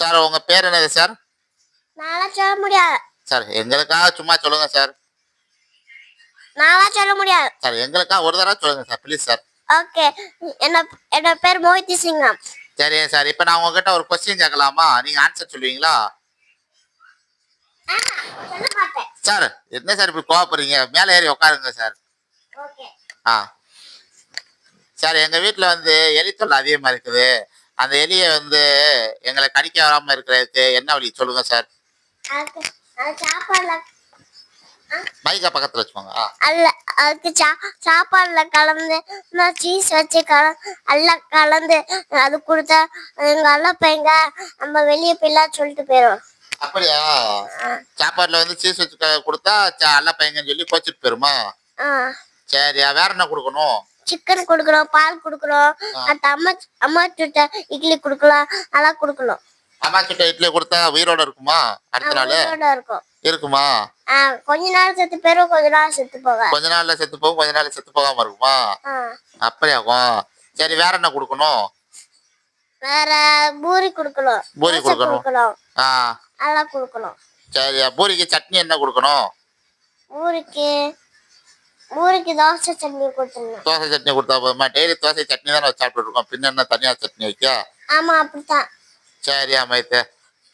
Sir உங்க பேர் என்னது சார்? நான்லாம் சொல்ல முடியாது. சார் எங்களுக்காக சும்மா சொல்லுங்க சார். நான்லாம் சொல்ல முடியாது. சார் எங்களுக்காக ஒரு தடவை சொல்லுங்க சார் ப்ளீஸ் சார். ஓகே. என்ன என்னோட பேர் மோஹிதி சிங்கம். சரி சார் இப்போ நான் உங்ககிட்ட ஒரு கொஸ்டின் கேட்கலாமா? நீங்க ஆன்சர் சொல்லுவீங்களா? சார் என்ன சார் இப்படி கோவப்படுறீங்க? மேலே ஏறி உட்காருங்க சார். ஓகே. ஆ. சார் எங்க வீட்ல வந்து எலி தொல்லை அதிகமா இருக்குது. அந்த எலியை வந்து எங்களை கடிக்க வராம இருக்கிறதுக்கு என்ன வழி? சொல்லுங்க சார் மைக்கா பக்கத்துல வச்சுக்கோங்க. அல்ல அதுக்கு சா சாப்பாடுல கலந்து சீஸ் வச்சு கல எல்லாம் கலந்து அது கொடுத்தா எங்க அல்ல பையங்க நம்ம வெளியே போயிடலாம் சொல்லிட்டு போயிடும் அப்படியா? சாப்பாடுல வந்து சீஸ் வச்சு கொடுத்தா அல்ல பையங்கன்னு சொல்லி கோச்சிட்டு போயிருமா? சரியா வேற என்ன கொடுக்கணும்? சிக்கன் கொடுக்குறோம் பால் கொடுக்குறோம். அந்த அம்மா அம்மா சுட்ட இட்லி கொடுக்கலாம் அதெல்லாம் கொடுக்கணும். அம்மா கிட்ட இட்லி கொடுத்தா உயிரோட இருக்குமா? அடுத்த நாள்? உயிரோட இருக்கும். இருக்குமா? கொஞ்ச நாள் செத்து போயிரும் கொஞ்ச நாள் செத்து போக கொஞ்ச நாள்ல செத்து போகும் கொஞ்ச நாள்ல செத்து போகாம இருக்குமா? ஆ. அப்படியாக்கும் சரி வேற என்ன கொடுக்கணும்? வேற பூரி கொடுக்கணும். பூரி கொடுக்கணும். அதெல்லாம் கொடுக்கணும். சரியா பூரிக்கு சட்னி என்ன கொடுக்கணும்? பூரிக்கு பூரிக்கு தோசை சட்னி கொடுத்துடணும். தோசை சட்னி கொடுத்தா போதுமா? டெய்லி தோசை சட்னி தானே சாப்பிட்டு இருக்கோம் பின்ன என்ன தனியா சட்னி வைக்க? ஆமா அப்படித்தான். சரியா மைத்து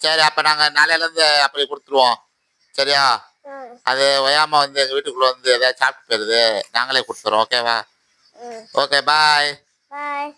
சரி அப்ப நாங்க நாளையில இருந்து அப்படி கொடுத்துருவோம். சரியா? அது ஒயாம வந்து எங்க வீட்டுக்குள்ள வந்து ஏதாவது சாப்பிட்டு போயிருது நாங்களே கொடுத்துறோம். ஓகேவா. ஓகே பாய் பாய்